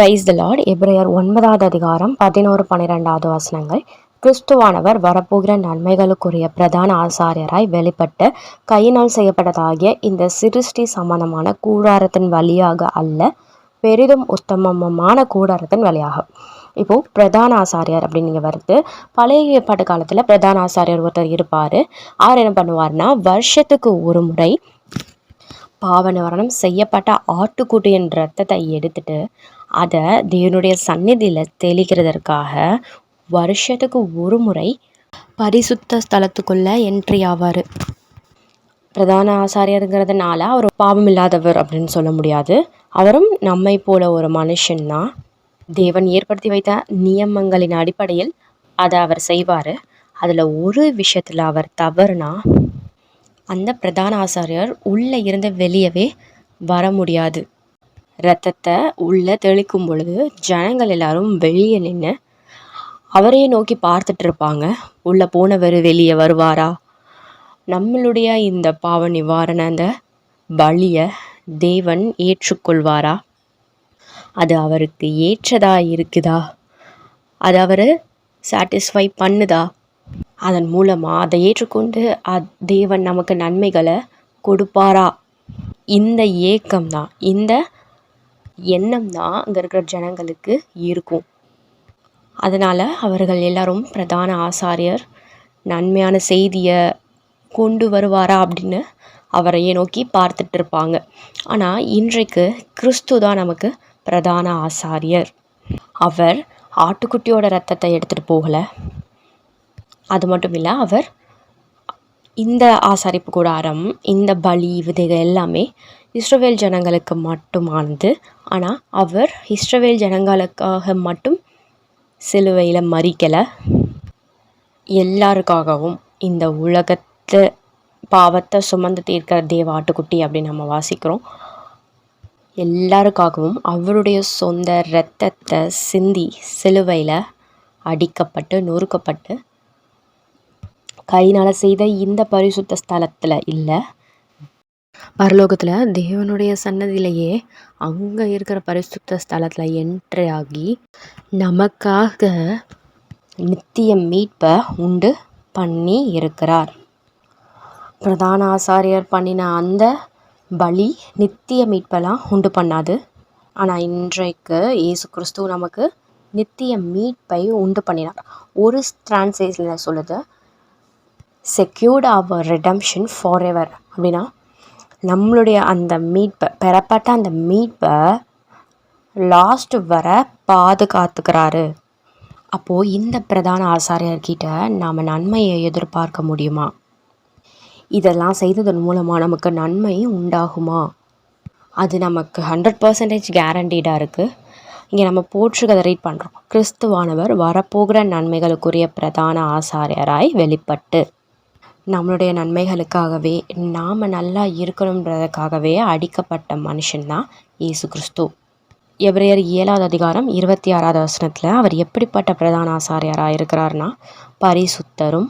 Praise the Lord எப்ரையர் ஒன்பதாவது அதிகாரம் பதினோரு பன்னிரெண்டாவது வசனங்கள். கிறிஸ்துவானவர் வரப்போகிற நன்மைகளுக்குரிய பிரதான ஆசாரியராய் வெளிப்பட்டு கையினால் செய்யப்பட்டதாகிய இந்த சிருஷ்டி சம்பந்தமான கூடாரத்தின் வழியாக அல்ல பெரிதும் உத்தமமான கூடாரத்தின் வழியாக. இப்போ பிரதான ஆசாரியர் அப்படின்னு வருது. பழைய ஏற்பாட்டு காலத்தில் பிரதான ஆசாரியர் ஒருத்தர் இருப்பார். அவர் என்ன பண்ணுவார்னா வருஷத்துக்கு ஒரு முறை பாவ நிவாரணம் செய்யப்பட்ட ஆட்டுக்குட்டியின் ரத்தத்தை எடுத்துட்டு அதை தேவனுடைய சந்நிதியில் தெளிக்கிறதற்காக வருஷத்துக்கு ஒரு முறை பரிசுத்த ஸ்தலத்துக்குள்ளே என்ட்ரி ஆவார். பிரதான ஆசாரியருங்கிறதுனால அவர் பாவம் இல்லாதவர் அப்படின்னு சொல்ல முடியாது. அவரும் நம்மை போல ஒரு மனுஷன்தான் தேவன் ஏற்படுத்தி வைத்த நியமங்களின் அடிப்படையில் அதை அவர் செய்வார். அதில் ஒரு விஷயத்தில் அவர் தவறுனா அந்த பிரதான ஆசாரியர் உள்ளே இருந்து வெளியவே வர முடியாது. ரத்தத்தை உள்ளே தெளிக்கும் பொழுது ஜனங்கள் எல்லாரும் வெளியே நின்று அவரையே நோக்கி பார்த்துட்டு இருப்பாங்க. உள்ளே போனவர் வெளியே வருவாரா? நம்மளுடைய இந்த பாவ நிவாரண அந்த பலியை தேவன் ஏற்றுக்கொள்வாரா? அது அவருக்கு ஏற்றதா இருக்குதா? அது அவர் சாட்டிஸ்ஃபை பண்ணுதா? அதன் மூலமாக அதை ஏற்றுக்கொண்டு அத் தேவன் நமக்கு நன்மைகளை கொடுப்பாரா? இந்த ஏக்கம் தான் இந்த எண்ணம் தான் அங்கே இருக்கிற ஜனங்களுக்கு இருக்கும். அதனால் அவர்கள் எல்லாரும் பிரதான ஆசாரியர் நன்மையான செய்தியை கொண்டு வருவாரா அப்படின்னு அவரையே நோக்கி பார்த்துட்டு இருப்பாங்க. ஆனால் இன்றைக்கு கிறிஸ்து தான் நமக்கு பிரதான ஆசாரியர். அவர் ஆட்டுக்குட்டியோட ரத்தத்தை எடுத்துகிட்டு போகலை. அது மட்டும் இல்லை அவர் இந்த ஆசாரிப்பு கூடாரம் இந்த பலி விதைகள் எல்லாமே இஸ்ரவேல் ஜனங்களுக்கு மட்டுமானது ஆனால் அவர் இஸ்ரவேல் ஜனங்களுக்காக மட்டும் சிலுவையில் மறிக்கலை. எல்லாருக்காகவும் இந்த உலகத்தை பாவத்தை சுமந்து தீர்க்கிற தேவ ஆட்டுக்குட்டி அப்படின்னு நம்ம வாசிக்கிறோம். எல்லாருக்காகவும் அவருடைய சொந்த இரத்தத்தை சிந்தி சிலுவையில் அடிக்கப்பட்டு நொறுக்கப்பட்டு கையினால் செய்த இந்த பரிசுத்த ஸ்தலத்தில் இல்லை பரலோகத்தில் தேவனுடைய சன்னதியிலேயே அங்கே இருக்கிற பரிசுத்த ஸ்தலத்தில் என்ட்ரி ஆகி நமக்காக நித்திய மீட்பை உண்டு பண்ணி இருக்கிறார். பிரதான ஆசாரியர் பண்ணின அந்த பலி நித்திய மீட்பெல்லாம் உண்டு பண்ணாது. ஆனால் இன்றைக்கு இயேசு கிறிஸ்துவ நமக்கு நித்திய மீட்பை உண்டு பண்ணினார். ஒரு டிரான்ஸ்லேஷனில் சொல்லுது secured our redemption for ever அப்படின்னா நம்மளுடைய அந்த மீட்பை பெறப்பட்ட அந்த மீட்பை லாஸ்ட் வர பாதுகாத்துக்கிறாரு. அப்போது இந்த பிரதான ஆசாரியர்கிட்ட நாம் நன்மையை எதிர்பார்க்க முடியுமா? இதெல்லாம் செய்ததன் மூலமாக நமக்கு நன்மை உண்டாகுமா? அது நமக்கு ஹண்ட்ரட் பர்சன்டேஜ் கேரண்டீடாக இருக்குது இங்கே நம்ம போற்றுக்கதை ரீட் பண்ணுறோம் கிறிஸ்துவானவர் வரப்போகிற நன்மைகளுக்குரிய பிரதான ஆசாரியராய் வெளிப்பட்டு. நம்மளுடைய நன்மைகளுக்காகவே நாம் நல்லா இருக்கணுன்றதுக்காகவே அடிக்கப்பட்ட மனுஷன்தான் இயேசு கிறிஸ்து. எபிரேயர் ஏழாவது அதிகாரம் இருபத்தி ஆறாவது வசனத்தில் அவர் எப்படிப்பட்ட பிரதான ஆசாரியராக இருக்கிறார்னா பரிசுத்தரும்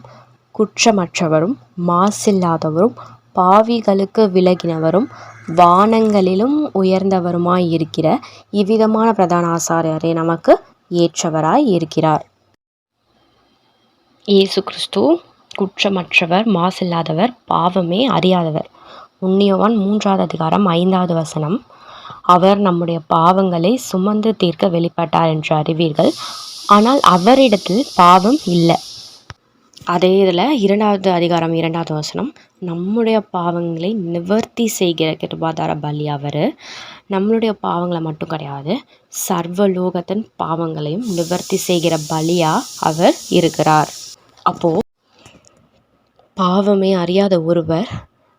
குற்றமற்றவரும் மாசில்லாதவரும் பாவிகளுக்கு விலகினவரும் வானங்களிலும் உயர்ந்தவருமாய் இருக்கிற இவ்விதமான பிரதான ஆசாரியரே நமக்கு ஏற்றவராய் இருக்கிறார். இயேசு கிறிஸ்து குற்றமற்றவர் மாசில்லாதவர் பாவமே அறியாதவர். உன்னியவான் மூன்றாவது அதிகாரம் ஐந்தாவது வசனம். அவர் நம்முடைய பாவங்களை சுமந்து தீர்க்க வெளிப்பட்டார் என்று அறிவீர்கள். ஆனால் அவரிடத்தில் பாவம் இல்லை. அதே இதில் இரண்டாவது அதிகாரம் இரண்டாவது வசனம். நம்முடைய பாவங்களை நிவர்த்தி செய்கிற கிருபாதார பலி அவர். நம்மளுடைய பாவங்களை மட்டும் கிடையாது சர்வலோகத்தின் பாவங்களையும் நிவர்த்தி செய்கிற பலியாக அவர் இருக்கிறார். அப்போது பாவமே அறியாத ஒருவர்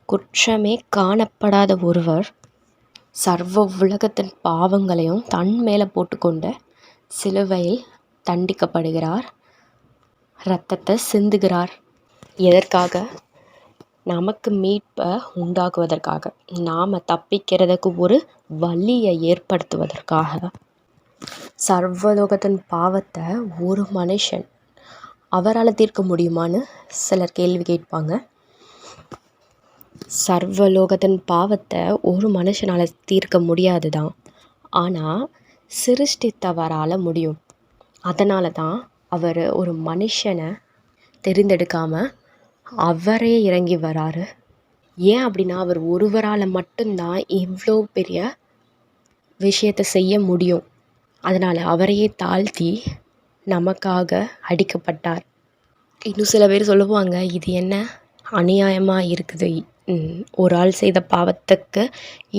குற்றமே காணப்படாத ஒருவர் சர்வ உலகத்தின் பாவங்களையும் தன் மேலே போட்டுக்கொண்டு சிலுவையில் தண்டிக்கப்படுகிறார் இரத்தத்தை சிந்துகிறார். எதற்காக? நமக்கு மீட்பை உண்டாக்குவதற்காக. நாம் தப்பிக்கிறதுக்கு ஒரு வழியை ஏற்படுத்துவதற்காக. சர்வலோகத்தின் பாவத்தை ஒரு மனுஷன் அவரால் தீர்க்க முடியுமான்னு சிலர் கேள்வி கேட்பாங்க. சர்வலோகத்தின் பாவத்தை ஒரு மனுஷனால் தீர்க்க முடியாது தான் ஆனால் சிருஷ்டித்தவரால் முடியும். அதனால தான் அவர் ஒரு மனுஷனை தெரிந்தெடுக்காமல் அவரே இறங்கி வராரு. ஏன் அப்படின்னா அவர் ஒருவரால் மட்டும்தான் இவ்வளோ பெரிய விஷயத்தை செய்ய முடியும். அதனால் அவரையே தாழ்த்தி நமக்காக அடிக்கப்பட்டார். இன்னும் சில பேர் சொல்லுவாங்க இது என்ன அநியாயமாக இருக்குது? ஒரு ஆள் செய்த பாவத்துக்கு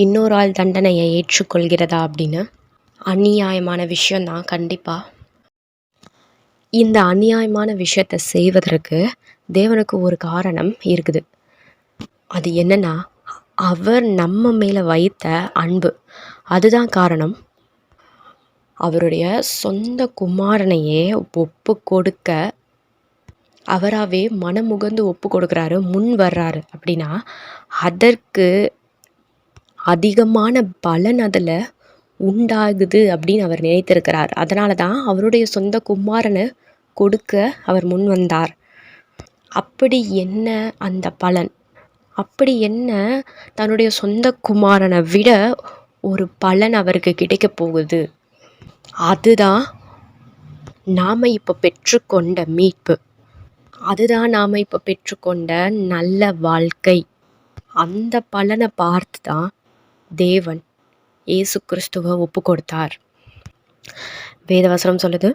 இன்னொரு ஆள் தண்டனையை ஏற்றுக்கொள்கிறதா? அப்படின்னு. அநியாயமான விஷயந்தான் கண்டிப்பாக இந்த அநியாயமான விஷயத்தை செய்வதற்கு தேவனுக்கு ஒரு காரணம் இருக்குது. அது என்னன்னா அவர் நம்ம மேலே வைத்த அன்பு. அதுதான் காரணம். அவருடைய சொந்த குமாரனையே ஒப்பு கொடுக்க அவராகவே மனமுகந்து ஒப்பு கொடுக்குறாரு முன் வர்றாரு. அப்படின்னா அதற்கு அதிகமான பலன் அதில் உண்டாகுது அப்படின்னு அவர் நினைத்திருக்கிறார். அதனால தான் அவருடைய சொந்த குமாரனை கொடுக்க அவர் முன் வந்தார். அப்படி என்ன அந்த பலன்? அப்படி என்ன தன்னுடைய சொந்த குமாரனை விட ஒரு பலன் அவருக்கு கிடைக்க போகுது? அதுதான் நாம் இப்போ பெற்றுக்கொண்ட மீட்பு. அதுதான் நாம் இப்போ பெற்றுக்கொண்ட நல்ல வாழ்க்கை. அந்த பலனை பார்த்து தான் தேவன் இயேசு கிறிஸ்துவை ஒப்பு கொடுத்தார். வேதவசனம் சொல்லுது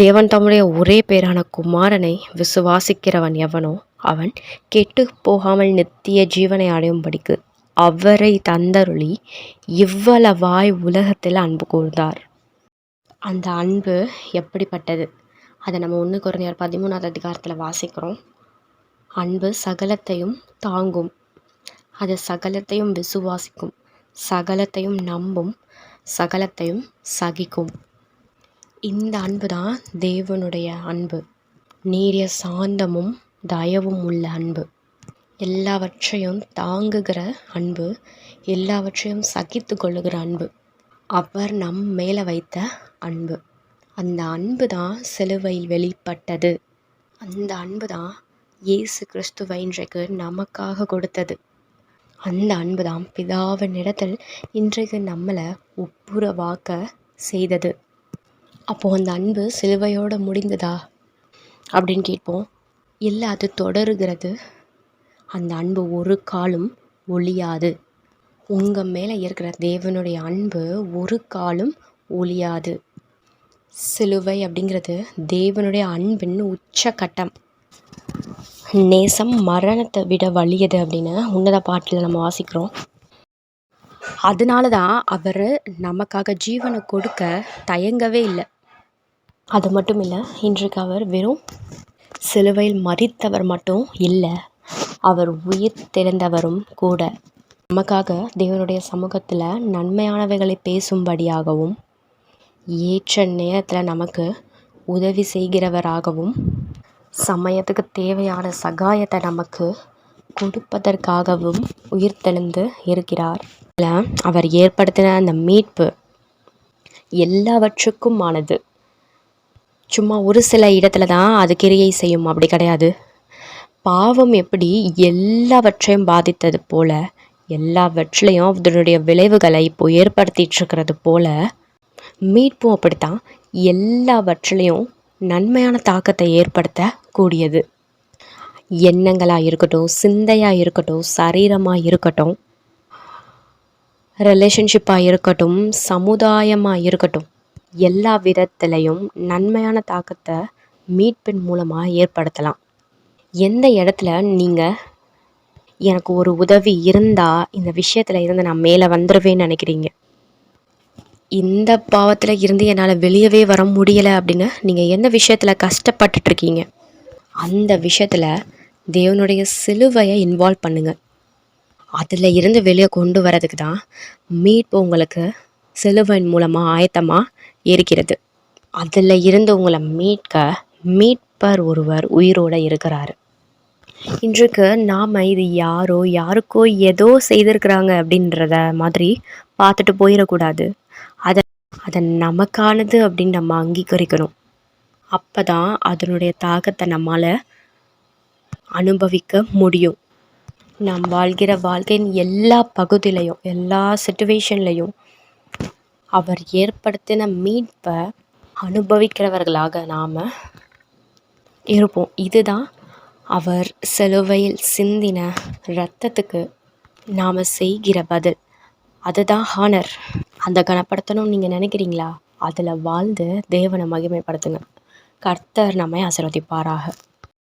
தேவன் தம்முடைய ஒரே பேரான குமாரனை விசுவாசிக்கிறவன் எவனோ அவன் கெட்டு போகாமல் நித்திய ஜீவனை அடையும்படிக்கு அவரை தந்தருளி இவ்வளவாய் உலகத்தில் அன்பு கூர்ந்தார். அந்த அன்பு எப்படிப்பட்டது? அதை நம்ம ஒன்று குறைஞர் பதிமூணாவது அதிகாரத்தில் வாசிக்கிறோம். அன்பு சகலத்தையும் தாங்கும். அது சகலத்தையும் விசுவாசிக்கும். சகலத்தையும் நம்பும். சகலத்தையும் சகிக்கும். இந்த அன்பு தான் தேவனுடைய அன்பு. நீரிய சாந்தமும் தயவும் உள்ள அன்பு. எல்லாவற்றையும் தாங்குகிற அன்பு எல்லாவற்றையும் சகித்து கொள்ளுகிற அன்பு. அவர் நம் மேலே வைத்த அன்பு. அந்த அன்பு தான் சிலுவையில் வெளிப்பட்டது. அந்த அன்பு தான் இயேசு கிறிஸ்துவை இன்றைக்கு நமக்காக கொடுத்தது. அந்த அன்பு தான் பிதாவின் இடத்தில் இன்றைக்கு நம்மளை ஒப்புரவாக்க செய்தது. அப்போது அந்த அன்பு சிலுவையோடு முடிந்ததா? அப்படின்னு கேட்போம். இல்லை அது தொடருகிறது. அந்த அன்பு ஒரு காலும் ஒழியாது. உங்கள் மேலே இருக்கிற தேவனுடைய அன்பு ஒரு காலும் ஒழியாது. சிலுவை அப்படிங்கிறது தேவனுடைய அன்பின் உச்சக்கட்டம் நேசம் மரணத்தை விட வலியது அப்படின்னு உன்னத பாட்டில் நம்ம வாசிக்கிறோம். அதனால தான் அவர் நமக்காக ஜீவனை கொடுக்க தயங்கவே இல்லை. அது மட்டும் இல்லை இன்றைக்கு அவர் வெறும் சிலுவையில் மறித்தவர் மட்டும் இல்லை அவர் உயிர் திறந்தவரும் கூட. நமக்காக தேவனுடைய சமூகத்தில் நன்மையானவைகளை பேசும்படியாகவும் ஏற்ற நேரத்தில் நமக்கு உதவி செய்கிறவராகவும் சமயத்துக்கு தேவையான சகாயத்தை நமக்கு கொடுப்பதற்காகவும் உயிர்த்தெழுந்து இருக்கிறார். அவர் ஏற்படுத்தின அந்த மீட்பு எல்லாவற்றுக்குமானது. சும்மா ஒரு சில இடத்துல தான் அது கிரியை செய்யும் அப்படி கிடையாது. பாவம் எப்படி எல்லாவற்றையும் பாதித்தது போல எல்லாவற்றிலையும் அதனுடைய விளைவுகளை இப்போ ஏற்படுத்திட்டு இருக்கிறது போல மீட்பும் அப்படித்தான் எல்லாவற்றிலையும் நன்மையான தாக்கத்தை ஏற்படுத்த கூடியது எண்ணங்களாக இருக்கட்டும் சிந்தையாக இருக்கட்டும் சரீரமாக இருக்கட்டும் ரிலேஷன்ஷிப்பாக இருக்கட்டும் சமுதாயமாக இருக்கட்டும் எல்லா விதத்துலேயும் நன்மையான தாக்கத்தை மீட்பின் மூலமாக ஏற்படுத்தலாம். எந்த இடத்துல நீங்கள் எனக்கு ஒரு உதவி இருந்தால் இந்த விஷயத்தில் இருந்து நான் மேலே வந்துடுவேன்னு நினைக்கிறீங்க. இந்த பாவத்தில் இருந்து என்னால் வெளியவே வர முடியலை அப்படின்னு நீங்கள் எந்த விஷயத்தில் கஷ்டப்பட்டுட்ருக்கீங்க? அந்த விஷயத்தில் தேவனுடைய சிலுவையை இன்வால்வ் பண்ணுங்கள் அதில் இருந்து வெளியே கொண்டு வரதுக்கு தான் மீட்பு உங்களுக்கு சிலுவையின் மூலமாக ஆயத்தமாக இருக்கிறது. அதில் இருந்து உங்களை மீட்க மீட்பர் ஒருவர் உயிரோடு இருக்கிறாரு. இன்றைக்கு நாம் இது யாரோ யாருக்கோ ஏதோ செய்திருக்கிறாங்க அப்படின்றத மாதிரி பார்த்துட்டு போயிடக்கூடாது. அதை அதை நமக்கானது அப்படின்னு நம்ம அங்கீகரிக்கணும். அப்போ தான் அதனுடைய தாக்கத்தை நம்மால் அனுபவிக்க முடியும். நாம் வாழ்கிற வாழ்க்கையின் எல்லா பகுதியிலையும் எல்லா சுச்சுவேஷன்லையும் அவர் ஏற்படுத்தின மீட்பை அனுபவிக்கிறவர்களாக நாம் இருப்போம். இதுதான் அவர் சிலுவையில் சிந்தின ரத்தத்துக்கு நாம் செய்கிற பதில். அதுதான் ஹானர். அந்த கனப்படுத்தணும்னு நீங்கள் நினைக்கிறீங்களா? அதில் வாழ்ந்து தேவனை மகிமைப்படுத்துங்க. கர்த்தர் நம்மை ஆசீர்வதிப்பாராக.